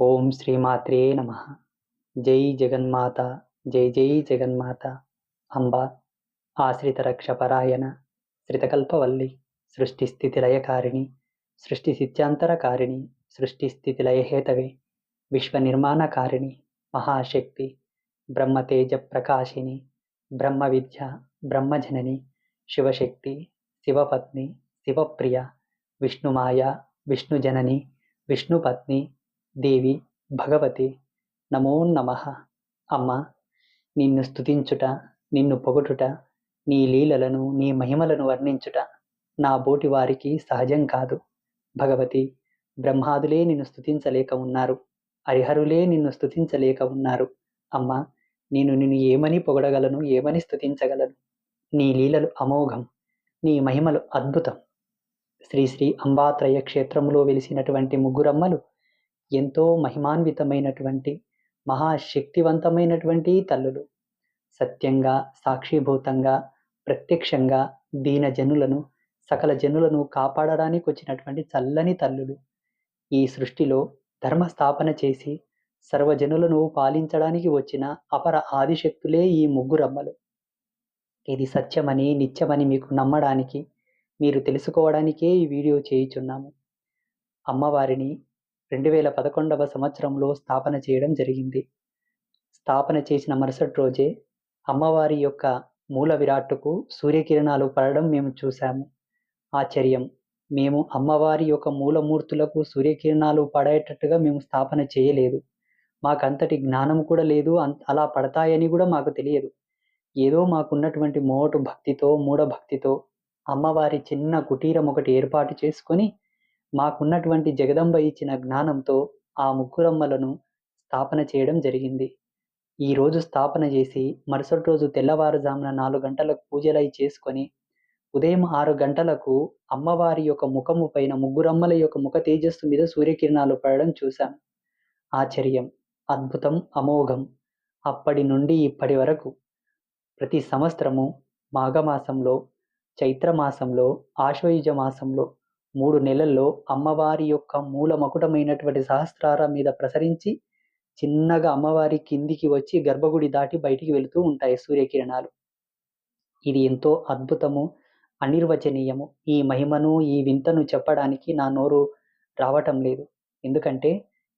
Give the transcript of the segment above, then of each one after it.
ఓం శ్రీమాత్రే నమ. జై జగన్మాత జై జై జగన్మాత. అంబ ఆశ్రిత రక్షపరాయణ శ్రితకల్పవల్లి సృష్టి స్థితిలయకారిణి సృష్టి సిత్యాంతరకారిణి సృష్టి స్థితిలయహేతవే విశ్వనిర్మాణకారిణి మహాశక్తి బ్రహ్మతేజ ప్రకాశిని బ్రహ్మ విద్య బ్రహ్మజనని శివశక్తి శివపత్ని శివప్రియ విష్ణుమాయ విష్ణుజనని విష్ణుపత్ని దేవి భగవతి నమో నమ. అమ్మ నిన్ను స్థుతించుట నిన్ను పొగటుట నీ లీలలను నీ మహిమలను వర్ణించుట నా బోటి వారికి సహజం కాదు. భగవతి బ్రహ్మాదులే నిన్ను స్థుతించలేక ఉన్నారు. హరిహరులే నిన్ను స్థుతించలేక ఉన్నారు. అమ్మ నేను నిన్ను ఏమని పొగడగలను ఏమని స్థుతించగలను నీ లీలలు అమోఘం నీ మహిమలు అద్భుతం. శ్రీ శ్రీ అంబాత్రయ క్షేత్రములో వెలిసినటువంటి ముగ్గురమ్మలు ఎంతో మహిమాన్వితమైనటువంటి మహాశక్తివంతమైనటువంటి తల్లులు. సత్యంగా సాక్షిభూతంగా ప్రత్యక్షంగా దీన జనులను సకల జనులను కాపాడడానికి వచ్చినటువంటి చల్లని తల్లులు. ఈ సృష్టిలో ధర్మస్థాపన చేసి సర్వజనులను పాలించడానికి వచ్చిన అపర ఆదిశక్తులే ఈ ముగ్గురమ్మలు. ఇది సత్యమని నిత్యమని మీకు నమ్మడానికి మీరు తెలుసుకోవడానికే ఈ వీడియో చేయుచున్నాము. అమ్మవారిని రెండు వేల పదకొండవ సంవత్సరంలో స్థాపన చేయడం జరిగింది. స్థాపన చేసిన మరుసటి రోజే అమ్మవారి యొక్క మూల విరాట్టుకు సూర్యకిరణాలు పడడం మేము చూశాము. ఆశ్చర్యం! మేము అమ్మవారి యొక్క మూలమూర్తులకు సూర్యకిరణాలు పడేటట్టుగా మేము స్థాపన చేయలేదు. మాకంతటి జ్ఞానం కూడా లేదు. అలా పడతాయని కూడా మాకు తెలియదు. ఏదో మాకున్నటువంటి మోటు భక్తితో మూఢభక్తితో అమ్మవారి చిన్న కుటీరం ఒకటి ఏర్పాటు చేసుకొని మాకున్నటువంటి జగదంబ ఇచ్చిన జ్ఞానంతో ఆ ముగ్గురమ్మలను స్థాపన చేయడం జరిగింది. ఈ రోజు స్థాపన చేసి మరుసటి రోజు తెల్లవారుజామున నాలుగు గంటలకు పూజలై చేసుకొని ఉదయం ఆరు గంటలకు అమ్మవారి యొక్క ముఖము పైన ముగ్గురమ్మల యొక్క ముఖ తేజస్సు మీద సూర్యకిరణాలు పడడం చూశాం. ఆశ్చర్యం అద్భుతం అమోఘం. అప్పటి నుండి ఇప్పటి వరకు ప్రతి సంవత్సరము మాఘమాసంలో చైత్రమాసంలో ఆశ్వయుజ మాసంలో మూడు నెలల్లో అమ్మవారి యొక్క మూల మకుటమైనటువంటి సహస్రార మీద ప్రసరించి చిన్నగా అమ్మవారి కిందికి వచ్చి గర్భగుడి దాటి బయటికి వెళుతూ ఉంటాయి సూర్యకిరణాలు. ఇది ఎంతో అద్భుతము అనిర్వచనీయము. ఈ మహిమను ఈ వింతను చెప్పడానికి నా నోరు రావటం లేదు. ఎందుకంటే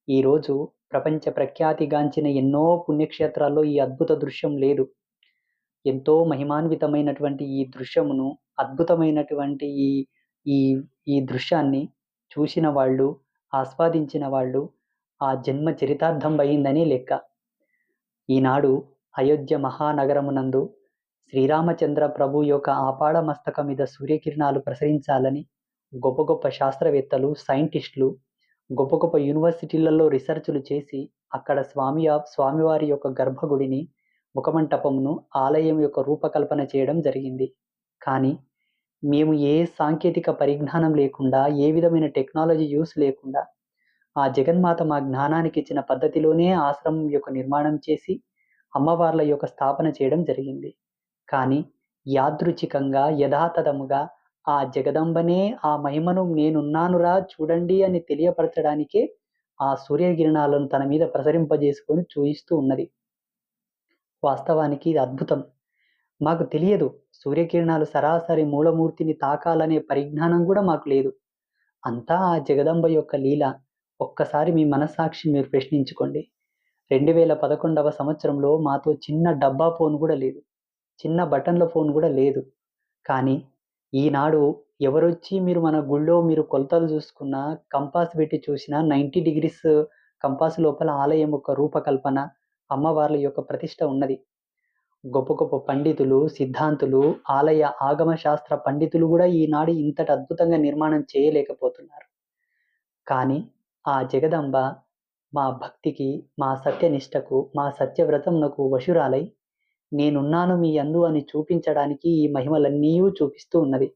ఈరోజు ప్రపంచ ప్రఖ్యాతిగాంచిన ఎన్నో పుణ్యక్షేత్రాల్లో ఈ అద్భుత దృశ్యం లేదు. ఎంతో మహిమాన్వితమైనటువంటి ఈ దృశ్యమును అద్భుతమైనటువంటి ఈ ఈ ఈ దృశ్యాన్ని చూసిన వాళ్ళు ఆస్వాదించిన వాళ్ళు ఆ జన్మ చరితార్థం అయిందని లెక్క. ఈనాడు అయోధ్య మహానగరమునందు శ్రీరామచంద్ర ప్రభు యొక్క ఆపాడ మస్తకం మీద సూర్యకిరణాలు ప్రసరించాలని గొప్ప గొప్ప శాస్త్రవేత్తలు సైంటిస్టులు గొప్ప గొప్ప యూనివర్సిటీలలో రీసెర్చ్లు చేసి అక్కడ స్వామి స్వామివారి యొక్క గర్భగుడిని ముఖమంటపమును ఆలయం యొక్క రూపకల్పన చేయడం జరిగింది. కానీ మేము ఏ సాంకేతిక పరిజ్ఞానం లేకుండా ఏ విధమైన టెక్నాలజీ యూస్ లేకుండా ఆ జగన్మాత మా జ్ఞానానికి ఇచ్చిన పద్ధతిలోనే ఆశ్రమం యొక్క నిర్మాణం చేసి అమ్మవార్ల యొక్క స్థాపన చేయడం జరిగింది. కానీ యాదృచ్ఛికంగా యథాతథముగా ఆ జగదంబనే ఆ మహిమను నేనున్నానురా చూడండి అని తెలియపరచడానికే ఆ సూర్యకిరణాలను తన మీద ప్రసరింపజేసుకొని చూయిస్తూ ఉన్నది. వాస్తవానికి ఇది అద్భుతం. మాకు తెలియదు. సూర్యకిరణాలు సరాసరి మూలమూర్తిని తాకాలనే పరిజ్ఞానం కూడా మాకు లేదు. అంతా ఆ జగదంబ యొక్క లీల. ఒక్కసారి మీ మనస్సాక్షిని మీరు ప్రశ్నించుకోండి. రెండు వేల పదకొండవ సంవత్సరంలో మాతో చిన్న డబ్బా ఫోన్ కూడా లేదు. చిన్న బటన్ల ఫోన్ కూడా లేదు. కానీ ఈనాడు ఎవరొచ్చి మీరు మన గుళ్ళో మీరు కొలతలు చూసుకున్నా కంపాస్ పెట్టి చూసినా నైంటీ డిగ్రీస్ కంపాస్ లోపల ఆలయం యొక్క రూపకల్పన అమ్మవార్ల యొక్క ప్రతిష్ట ఉన్నది. గొప్ప గొప్ప పండితులు సిద్ధాంతులు ఆలయ ఆగమ శాస్త్ర పండితులు కూడా ఈనాడు ఇంతటి అద్భుతంగా నిర్మాణం చేయలేకపోతున్నారు. కానీ ఆ జగదంబ మా భక్తికి మా సత్యనిష్టకు మా సత్యవ్రతమునకు వశురాలై నేనున్నాను మీ అందు అని చూపించడానికి ఈ మహిమలన్నీ చూపిస్తూ ఉన్నది.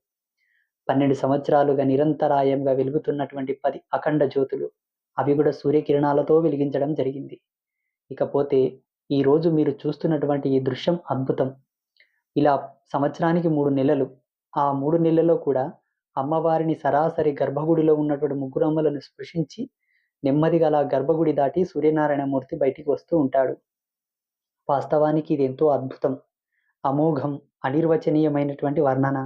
పన్నెండు సంవత్సరాలుగా నిరంతరాయంగా వెలుగుతున్నటువంటి పది అఖండ జ్యోతులు అవి కూడా సూర్యకిరణాలతో వెలిగించడం జరిగింది. ఇకపోతే ఈరోజు మీరు చూస్తున్నటువంటి ఈ దృశ్యం అద్భుతం ఇలా సంవత్సరానికి మూడు నెలలు ఆ మూడు నెలల్లో కూడా అమ్మవారిని సరాసరి గర్భగుడిలో ఉన్నటువంటి ముగ్గురమ్మలను స్పృశించి నెమ్మదిగా అలా గర్భగుడి దాటి సూర్యనారాయణమూర్తి బయటికి వస్తూ ఉంటాడు. వాస్తవానికి ఇది ఎంతో అద్భుతం. అమోఘం, అనిర్వచనీయమైనటువంటి వర్ణన.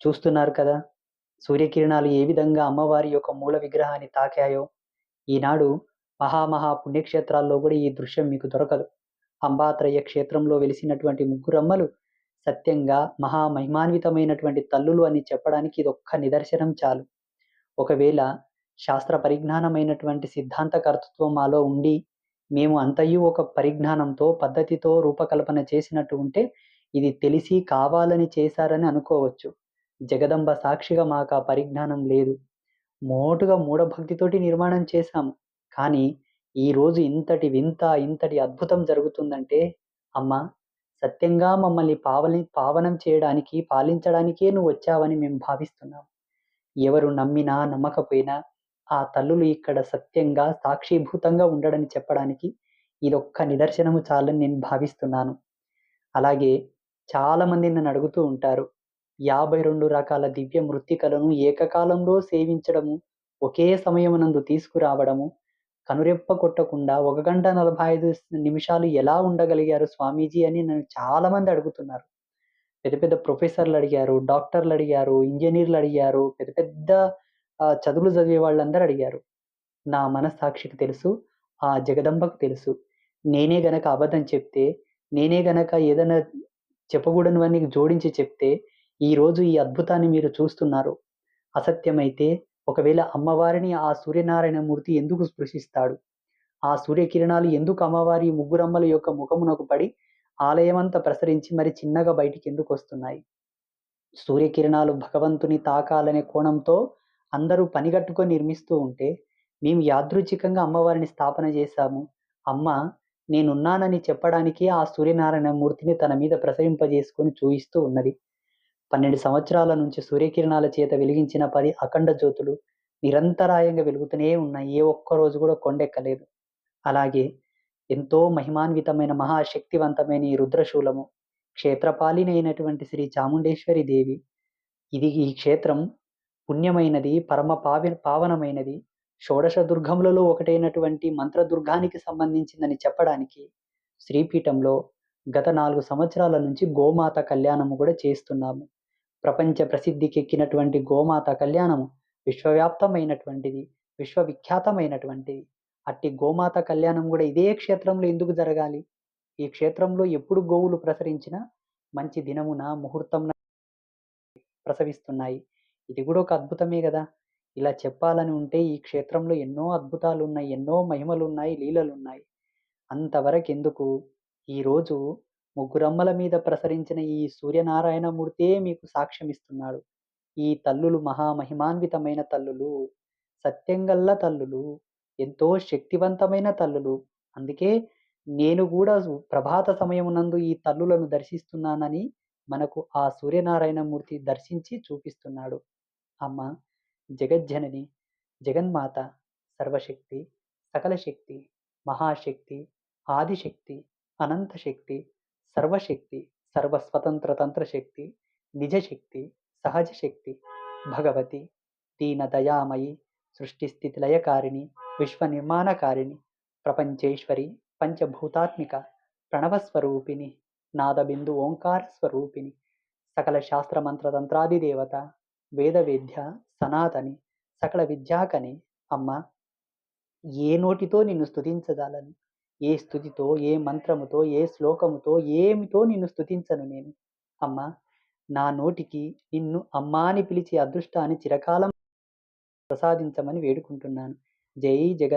చూస్తున్నారు కదా! సూర్యకిరణాలు ఏ విధంగా అమ్మవారి యొక్క మూల విగ్రహాన్ని తాకాయో! ఈనాడు మహా మహా పుణ్యక్షేత్రాల్లో కూడా ఈ దృశ్యం మీకు దొరకదు. అంబాత్రయ క్షేత్రంలో వెలిసినటువంటి ముగ్గురమ్మలు సత్యంగా మహా మహిమాన్వితమైనటువంటి తల్లులు అని చెప్పడానికి ఇదొక్క నిదర్శనం చాలు. ఒకవేళ శాస్త్ర పరిజ్ఞానమైనటువంటి సిద్ధాంత కర్తృత్వం మాలో ఉండి, మేము అంతయు ఒక పరిజ్ఞానంతో, పద్ధతితో రూపకల్పన చేసినట్టు ఉంటే, ఇది తెలిసి కావాలని చేశారని అనుకోవచ్చు. జగదంబ సాక్షిగా మాకా పరిజ్ఞానం లేదు. మోటుగా మూఢభక్తితోటి నిర్మాణం చేశాము. కానీ, ఈరోజు ఇంతటి వింత, ఇంతటి అద్భుతం జరుగుతుందంటే, అమ్మా! సత్యంగా మమ్మల్ని పావని పావనం చేయడానికి, పాలించడానికే నువ్వు వచ్చావని మేము భావిస్తున్నాం. ఎవరు నమ్మినా, నమ్మకపోయినా ఆ తల్లులు ఇక్కడ సత్యంగా, సాక్షీభూతంగా ఉండడని చెప్పడానికి ఇదొక్క నిదర్శనము చాలని నేను భావిస్తున్నాను. అలాగే చాలామంది నన్నడుగుతూ ఉంటారు. 52 రకాల దివ్య మృత్తికలను ఏకకాలంలో సేవించడము, ఒకే సమయమునందు తీసుకురావడము, కనురెప్ప కొట్టకుండా ఒక గంట నలభై ఐదు నిమిషాలు ఎలా ఉండగలిగారు స్వామీజీ అని నన్ను చాలామంది అడుగుతున్నారు. పెద్ద పెద్ద ప్రొఫెసర్లు అడిగారు డాక్టర్లు అడిగారు ఇంజనీర్లు అడిగారు పెద్ద పెద్ద చదువులు చదివే వాళ్ళందరూ అడిగారు. నా మనస్సాక్షికి తెలుసు. ఆ జగదంబకు తెలుసు. నేనే గనక అబద్ధం చెప్తే, నేనే గనక ఏదైనా చెప్పకూడనివన్నీ జోడించి చెప్తే, ఈరోజు ఈ అద్భుతాన్ని మీరు చూస్తున్నారు. అసత్యమైతే ఒకవేళ అమ్మవారిని ఆ సూర్యనారాయణమూర్తి ఎందుకు స్పృశిస్తాడు? ఆ సూర్యకిరణాలు ఎందుకు అమ్మవారి ముగ్గురమ్మల యొక్క ముఖమునకు పడి, ఆలయమంతా ప్రసరించి మరి చిన్నగా బయటికి ఎందుకు వస్తున్నాయి సూర్యకిరణాలు భగవంతుని తాకాలనే కోణంతో అందరూ పనిగట్టుకొని నిర్మిస్తూ ఉంటే, మేము యాదృచ్ఛికంగా అమ్మవారిని స్థాపన చేశాము. అమ్మ నేనున్నానని చెప్పడానికి ఆ సూర్యనారాయణ మూర్తిని తన మీద ప్రసరింపజేసుకొని చూయిస్తూ ఉన్నది. 12 సంవత్సరాల నుంచి సూర్యకిరణాల చేత వెలిగించిన పది అఖండ జ్యోతులు నిరంతరాయంగా వెలుగుతూనే ఉన్నాయి. ఏ ఒక్క రోజు కూడా కొండెక్కలేదు. అలాగే ఎంతో మహిమాన్వితమైన మహాశక్తివంతమైన ఈ రుద్రశూలము, క్షేత్రపాలినైనటువంటి శ్రీ చాముండేశ్వరి దేవి. ఇది ఈ క్షేత్రం పుణ్యమైనది, పరమ పావి పావనమైనది. షోడశ దుర్గములలో ఒకటైనటువంటి మంత్రదుర్గానికి సంబంధించిందని చెప్పడానికి శ్రీపీఠంలో గత నాలుగు సంవత్సరాల నుంచి గోమాత కళ్యాణము కూడా చేస్తున్నాము. ప్రపంచ ప్రసిద్ధికెక్కినటువంటి గోమాత కళ్యాణము విశ్వవ్యాప్తమైనటువంటిది, విశ్వవిఖ్యాతమైనటువంటిది. అట్టి గోమాత కళ్యాణం కూడా ఇదే క్షేత్రంలో ఎందుకు జరగాలి? ఈ క్షేత్రంలో ఎప్పుడు గోవులు ప్రసరించినా మంచి దినమున, ముహూర్తంన ప్రసవిస్తున్నాయి. ఇది కూడా ఒక అద్భుతమే కదా ఇలా చెప్పాలని ఉంటే ఈ క్షేత్రంలో ఎన్నో అద్భుతాలు ఉన్నాయి ఎన్నో మహిమలు ఉన్నాయి లీలలు ఉన్నాయి అంతవరకు అంతవరకెందుకు ఈరోజు ముగ్గురమ్మల మీద ప్రసరించిన ఈ సూర్యనారాయణమూర్తే మీకు సాక్ష్యమిస్తున్నాడు. ఈ తల్లులు మహా మహిమాన్వితమైన తల్లులు. సత్యంగల్ల తల్లులు. ఎంతో శక్తివంతమైన తల్లులు. అందుకే నేను కూడా ప్రభాత సమయమునందు ఈ తల్లులను దర్శిస్తున్నానని మనకు ఆ సూర్యనారాయణమూర్తి దర్శించి చూపిస్తున్నాడు. అమ్మ జగజ్జనని, జగన్మాత, సర్వశక్తి, సకల శక్తి, మహాశక్తి, ఆదిశక్తి, అనంతశక్తి, సర్వశక్తి, సర్వస్వతంత్ర తంత్రశక్తి, నిజశక్తి, సహజ శక్తి, భగవతి, దీన దయామయి, సృష్టి స్థితి లయకారిణి, విశ్వ నిర్మాణకారిణి, ప్రపంచేశ్వరి, పంచభూతాత్మిక, ప్రణవస్వరూపిణి, నాదబిందు ఓంకార స్వరూపిణి, సకల శాస్త్ర మంత్ర తంత్రాది దేవత, వేదవేద్య, సనాతని, సకల విద్యాకని అమ్మ ఏ నోటితో నిన్ను స్తుతించజాలను? ఏ స్థుతితో ఏ మంత్రముతో, ఏ శ్లోకముతో, ఏమితో నిన్ను స్థుతించను నేను? అమ్మా! నా నోటికి నిన్ను అమ్మా అని పిలిచే అదృష్టాన్ని చిరకాలం ప్రసాదించమని వేడుకుంటున్నాను. జై జగన్